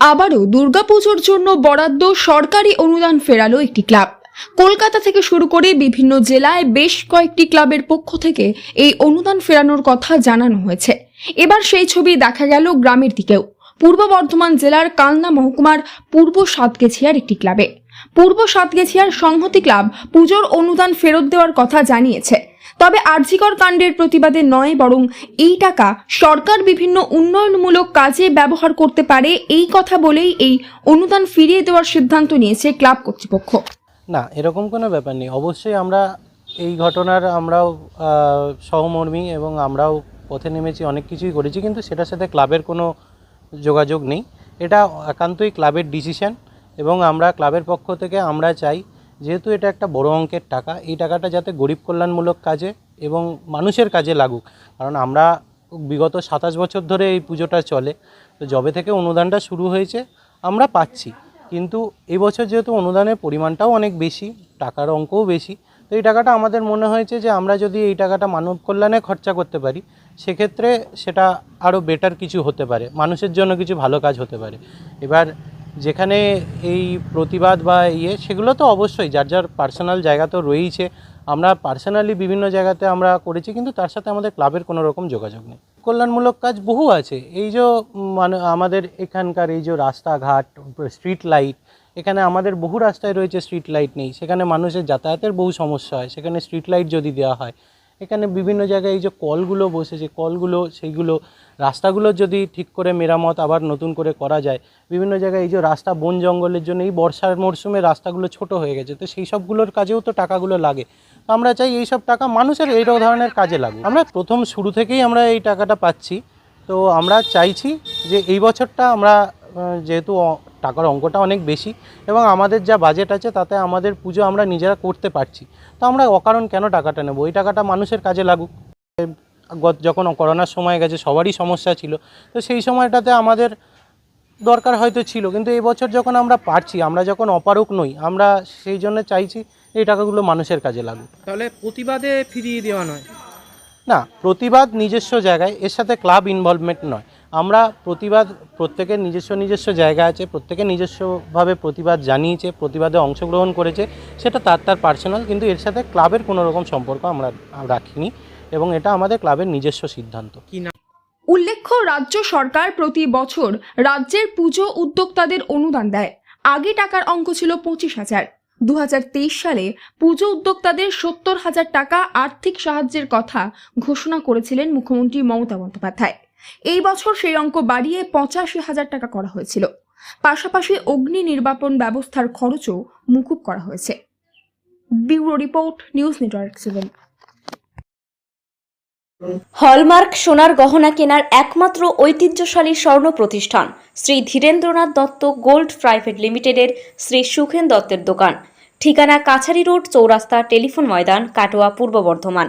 আবারও দুর্গাপুজোর জন্য বরাদ্দ সরকারি অনুদান ফেরালো একটি ক্লাব। কলকাতা থেকে শুরু করে বিভিন্ন জেলায় বেশ কয়েকটি ক্লাবের পক্ষ থেকে এই অনুদান ফেরানোর কথা জানানো হয়েছে। এবার সেই ছবি দেখা গেল গ্রামের দিকেও। পূর্ব বর্ধমান জেলার কালনা মহকুমার পূর্ব সাতগেছিয়ার একটি ক্লাবে। পূর্ব সাতগেছিয়ার সংহতি ক্লাব পুজোর অনুদান ফেরত দেওয়ার কথা জানিয়েছে। তবে আর্জিকর কাণ্ডের প্রতিবাদে নয়, বরং এই টাকা সরকার বিভিন্ন উন্নয়নমূলক কাজে ব্যবহার করতে পারে এই কথা বলেই এই অনুদান ফিরিয়ে দেওয়ার সিদ্ধান্ত নিয়েছে ক্লাব কর্তৃপক্ষ। না, এরকম কোনো ব্যাপার নেই। অবশ্যই আমরা এই ঘটনার আমরাও সহমর্মী এবং আমরাও পথে নেমেছি, অনেক কিছুই করেছি, কিন্তু সেটার সাথে ক্লাবের কোনো যোগাযোগ নেই। এটা একান্তই ক্লাবের ডিসিশন এবং আমরা ক্লাবের পক্ষ থেকে আমরা চাই যেহেতু এটা একটা বড় অঙ্কের টাকা, এই টাকাটা যাতে গরিব কল্যাণমূলক কাজে এবং মানুষের কাজে লাগুক। কারণ আমরা বিগত সাতাশ বছর ধরে এই পুজোটা চলে, তো যবে থেকে অনুদানটা শুরু হয়েছে, আমরা পাচ্ছি। কিন্তু এবছর যেহেতু অনুদানের পরিমাণটাও অনেক বেশি, টাকার অঙ্কও বেশি, তো এই টাকাটা আমাদের মনে হয়েছে যে আমরা যদি এই টাকাটা মানব কল্যাণে খরচা করতে পারি, সেক্ষেত্রে সেটা আরও বেটার কিছু হতে পারে, মানুষের জন্য কিছু ভালো কাজ হতে পারে। এবার যেখানে এই প্রতিবাদ বা ইয়ে সেগুলো তো অবশ্যই, যার যার পার্সোনাল জায়গা তো রয়েইছে। আমরা পার্সোনালি বিভিন্ন জায়গাতে আমরা করেছি, কিন্তু তার সাথে আমাদের ক্লাবের কোনো রকম যোগাযোগ নেই। কল্যাণমূলক কাজ বহু আছে। এই যে মানে আমাদের এখানকার এই যে রাস্তাঘাট স্ট্রিট লাইট এখানে আমাদের বহু রাস্তায় রয়েছে স্ট্রিট লাইট নেই। সেখানে মানুষের যাতায়াতের বহু সমস্যা হয়। সেখানে স্ট্রিট লাইট যদি দেওয়া হয় এখানে বিভিন্ন জায়গায় এই যে কলগুলো বসেছে কলগুলো, সেইগুলো, রাস্তাগুলো যদি ঠিক করে মেরামত আবার নতুন করে করা যায়, বিভিন্ন জায়গায় এই যে রাস্তা বন জঙ্গলের জন্য এই বর্ষার মরশুমে রাস্তাগুলো ছোট হয়ে গেছে, তো সেই সবগুলোর কাজেও তো টাকাগুলো লাগে। তো আমরা চাই এই সব টাকা মানুষের এই ধরনের কাজে লাগে আমরা প্রথম শুরু থেকেই আমরা এই টাকাটা পাচ্ছি। তো আমরা চাইছি যে এই বছরটা আমরা যেহেতু টাকার অঙ্কটা অনেক বেশি এবং আমাদের যা বাজেট আছে তাতে আমাদের পুজো আমরা নিজেরা করতে পারছি। তো আমরা অকারণ কেন টাকাটা নেব? ওই টাকাটা মানুষের কাজে লাগুক। গত- যখন করোনার সময় গেছে সবারই সমস্যা ছিল। তো সেই সময়টাতে আমাদের দরকার হয়তো ছিল। কিন্তু এই বছর যখন আমরা পারছি আমরা যখন অপারক নই আমরা সেই জন্য চাইছি এই টাকাগুলো মানুষের কাজে লাগুক। তাহলে প্রতিবাদে ফিরিয়ে দেওয়া নয়? না প্রতিবাদ নিজস্ব জায়গায় এর সাথে ক্লাব ইনভলভমেন্ট নয়। আমরা প্রতিবাদ প্রত্যেকের নিজস্ব নিজস্ব জায়গা আছে প্রত্যেকে নিজস্বভাবে প্রতিবাদ জানিয়েছে প্রতিবাদে অংশগ্রহণ করেছে সেটা তার তার পার্সোনাল কিন্তু এর সাথে ক্লাবের কোনো রকম সম্পর্ক আমরা রাখিনি এবং এটা আমাদের ক্লাবের নিজস্ব সিদ্ধান্ত। কি না? উল্লেখ্য রাজ্য সরকার প্রতি বছর রাজ্যের পুজো উদ্যোক্তাদের অনুদান দেয়। আগে টাকার অঙ্ক ছিল পঁচিশ হাজার। দু সালে পুজো উদ্যোক্তাদের সত্তর হাজার টাকা আর্থিক সাহায্যের কথা ঘোষণা করেছিলেন মুখ্যমন্ত্রী মমতা বন্দ্যোপাধ্যায়। এই বছর সেই অঙ্ক বাড়িয়ে পঁচাশি হাজার টাকা করা হয়েছিল। পাশাপাশি অগ্নি নির্বাপন ব্যবস্থার খরচও মুকুব করা হয়েছে। Bureau report, news network seven. Hallmark সোনার গহনা কেনার একমাত্র ঐতিহ্যশালী স্বর্ণ প্রতিষ্ঠান শ্রী ধীরেন্দ্রনাথ দত্ত গোল্ড প্রাইভেট লিমিটেডের শ্রী সুখেন দত্তের দোকান। ঠিকানা কাছারি রোড, চৌরাস্তা টেলিফোন ময়দান, কাটোয়া, পূর্ব বর্ধমান।